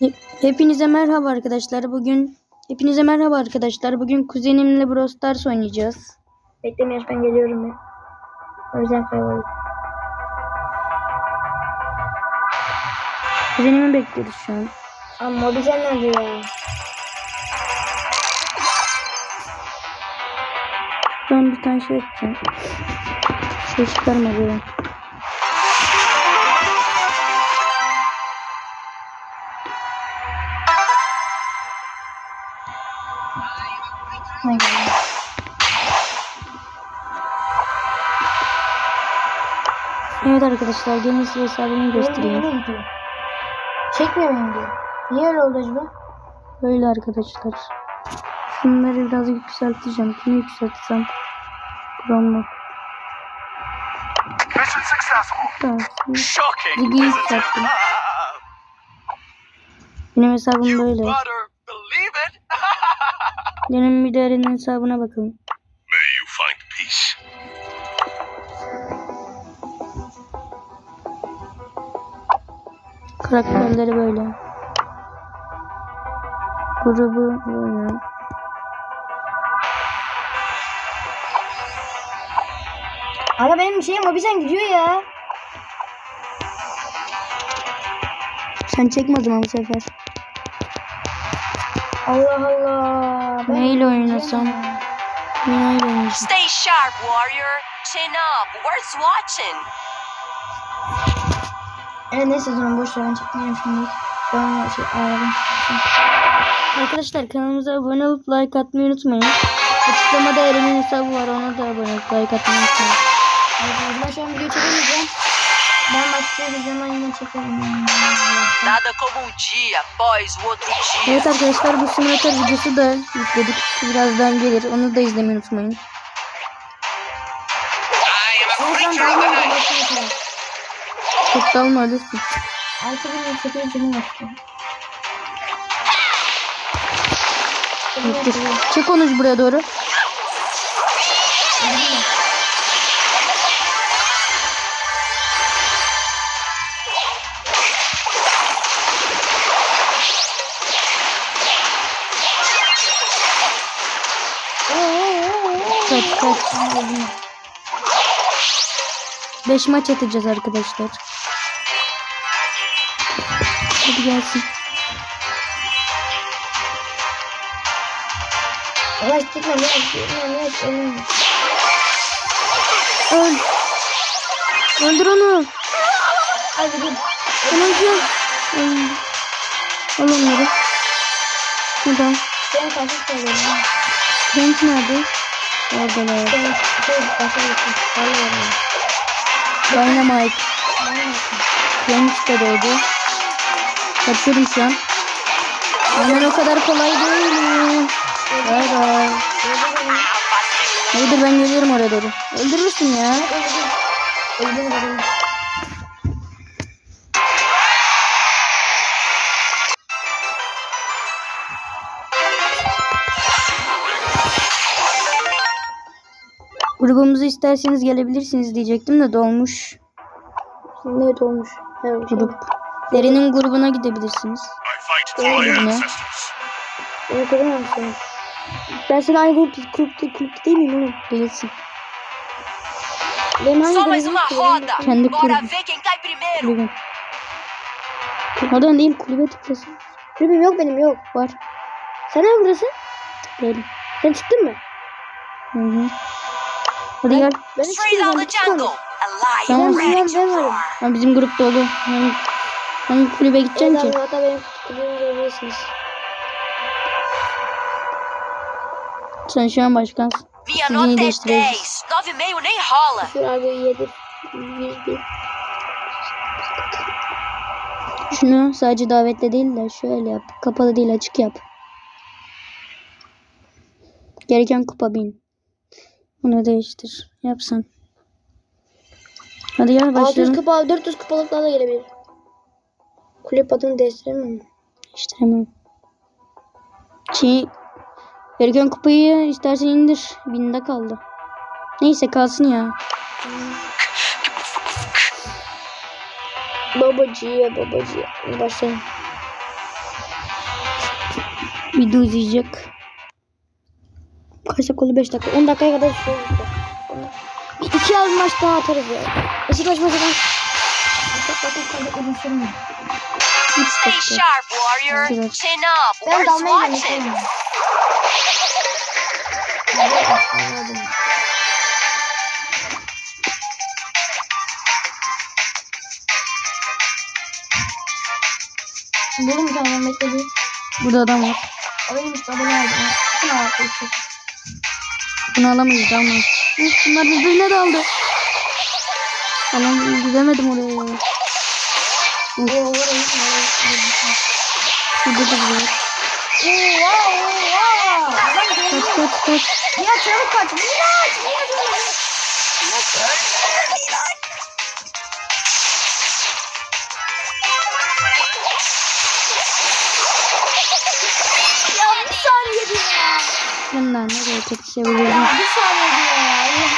He- Hepinize merhaba arkadaşlar. Bugün hepinize merhaba arkadaşlar. Bugün kuzenimle Brawl Stars oynayacağız. Bekleme yaş ben geliyorum ben. O yüzden kayboldum. Kuzenimi bekliyoruz şu an. Ama mobizen nerede ya? Ben bir tane şey yapacağım. Şey çıkarma Ne geldi? Evet arkadaşlar gelin size hesabımı göstereyim. Nereye gidiyor? Çekmiyor mu gidiyor? Niye öyle oldu acaba? Böyle arkadaşlar. Şunları biraz yükselteceğim. Kimi yükseltsem? Successful. Tamam. İt? yükselttim. Benim hesabım böyle. de Eren'in hesabına bakalım. May you find peace. Karakterleri böyle. Grubu böyle. Ama benim şeyim mobizen gidiyor ya. Sen çekme o zaman bu sefer. Allah Allah. Ben Neyle oynasam? Neyle oynayacağım? Stay sharp, warrior. Chin up. Worth watching. Evet neyse zaman boş ver ben çekmeyeceğim şimdi. Ben şey aradım. Arkadaşlar kanalımıza abone olup like atmayı unutmayın. Açıklamada Eren'in hesabı var ona da abone olup like atmayı unutmayın. Evet, ben şu an video çekemeyeceğim. Ben başka bir zaman yine çekerim. Nada como um dia após o outro dia. Evet arkadaşlar bu simülatör videosu da yükledik. Birazdan gelir. Onu da izlemeyi unutmayın. Çok dalma ölürsün. 6800 canım. Dur. Çek onu buraya doğru. Kaç kaç. Beş maç atacağız arkadaşlar. Hadi gelsin. Allah gitme ne yapıyorsun? Öl. Öldür onu. Hadi git. Ben öleceğim. Öl. Al onları. Buradan. Sen kaçış söylüyorum. Frank nerede? Vallahi öyle. Dynamite. De doğdu. Kaçıyorum şu an. Aman o kadar kolay değil. Bay bay. Hayırdır ben geliyorum oraya doğru. Öldürürsün ya. İsterseniz gelebilirsiniz diyecektim de dolmuş. Ne olmuş? Evet. Grup. Derin'in grubuna gidebilirsiniz. Beni korumuyor musun? Ben senin aynı grup, kulüpte, kulüpte değil miyim oğlum? Değilsin. Uma ki? roda. Kendi Bora kulübü. ver quem cai primeiro. Kulübün. Odan değil kulübe tıklasın. Kulübüm yok benim yok. Var. Sen ne buradasın? Değilim. Sen çıktın mı? Hı hı. Hadi gel. Ben çıktım. jungle. Tamam. Ready Ben varım. Ha, bizim grupta dolu. Hangi, hangi kulübe gideceksin Evet ki? abi hatta benim kulübümü görebilirsiniz. Sen şu an başkansın. Três. 10. 9,5 nem rola. Şu abi yedi. Yüzde. Şunu sadece davetle değil de şöyle yap. Kapalı değil açık yap. Gereken kupa bin. Bunu değiştir. Yapsan. Hadi gel 600 başlayalım. kupa, 400 kupalıklar da gelebilir. Kulüp adını değiştiremem mi? İşte Ki gereken kupayı istersen indir. Binde kaldı. Neyse kalsın ya. Babacıya babacıya. Başlayalım. Video izleyecek. Kaç dakika oldu? 5 dakika. 10 dakikaya kadar oldu. Bir iki az maç daha atarız ya. Beşiktaş sürmüyor. 3 Stay dakika. sharp, warrior. Chin up. Ben swatting. olmuyor. Buldum bir tane ben bekledi. Burada adam var. Alayım işte adamı aldım. Bütün ayakta işte. Bunu alamayız ama. Hı, Bunlar birbirine daldı. Tamam gidemedim oraya. Burada da var. Kaç kaç kaç. Ya çabuk kaç. Miraç. Miraç tek çeviriyorum. Ya bir saniye diyor ya. Allah.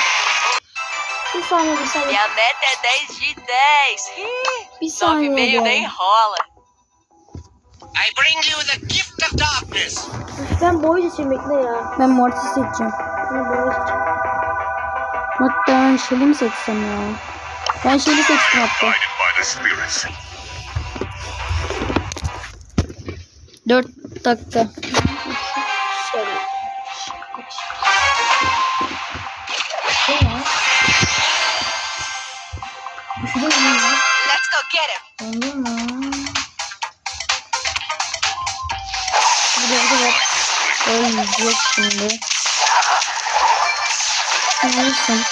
Bir saniye bir saniye. Minha meta é 10 de 10. Ih, Bir 9 saniye e meio diyor. nem rola. I bring you the gift of darkness. Ben boy için bekle ya. Ben Mortis seçeceğim. Ben boy için. Hatta ben Shelly mi seçsem ya? Ben Shelly seçtim hatta. 4 dakika. Let's go get him. Burada bir de var. Ölmeyecek şimdi. Neyse.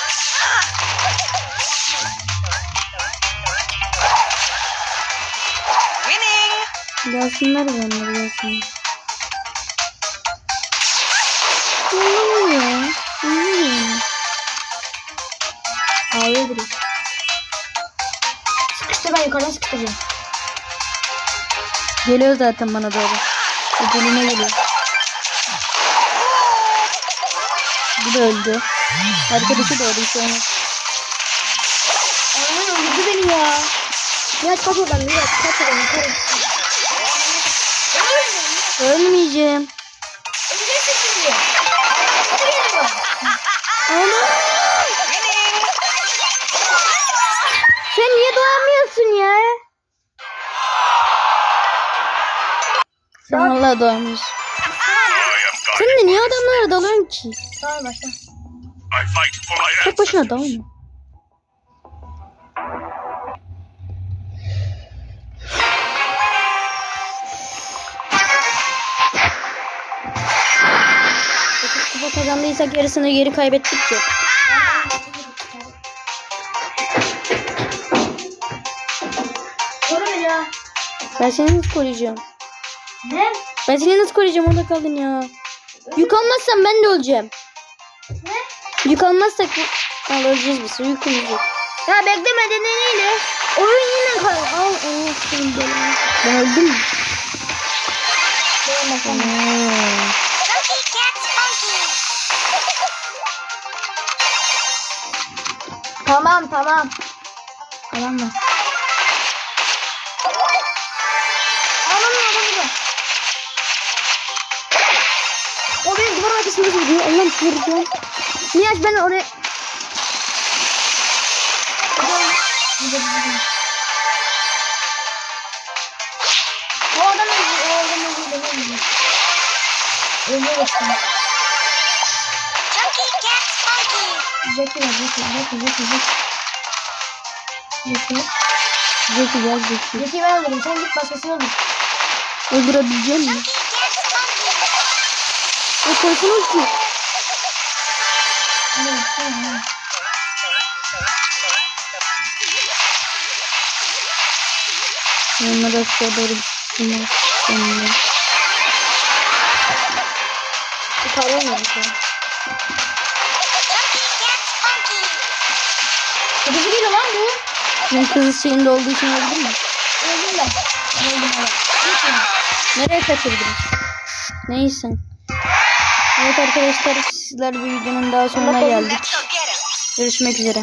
Gelsinler benimle gelsinler. Ne oluyor? Ne oluyor? Ağlıyor biri. Ben yukarıdan sıkıştıracağım. Geliyor zaten bana doğru. Ödülüne geliyor. Bu da öldü. Arkadaşı da öldü şu an. Anladın öldürdü beni ya. Miraç kaç oradan Miraç kaç oradan yukarı. Ölmeyeceğim. Valla am Sen de niye adamlara dalıyorsun ki? Tamam başla. I fight for my Tek başına dalma. Kupa kazandıysak yarısını geri kaybettik ya. Ben seni koruyacağım? Ne? Ben seni nasıl koruyacağım? Orada kaldın ya. Yük almazsam ben de öleceğim. Ne? Yük almazsak Al öleceğiz biz. Yükümüz yok. Ya bekleme nedeniyle oyun yine kal. Al al senin belanı. Ben öldüm. Tamam tamam. Tamam mı? Arkasında duruyor. Allah'ım çıldıracağım. Niye aç ben oraya... O adam öldü. O adam öldü. Ben öldüm. Ölüyor şimdi. Jackie var. Jackie. Jackie. Jackie. Jackie. Jackie. Gel Zeki. Jackie'yi ben öldürdüm. Sen git başkasını öldür. Öldürebileceğim mi? O korkunç ki. Onlara aşağı doğru gitsinler. Sonunda. Çıkaramıyorum şu an. Kırmızı geliyor lan bu. Senin kızı şeyinde olduğu için oldu mu? Öldüm ben. Öldüm. Gitme. Nereye kaçırdınız? Neyse. Evet arkadaşlar sizler bir videonun daha sonuna geldik. Görüşmek üzere.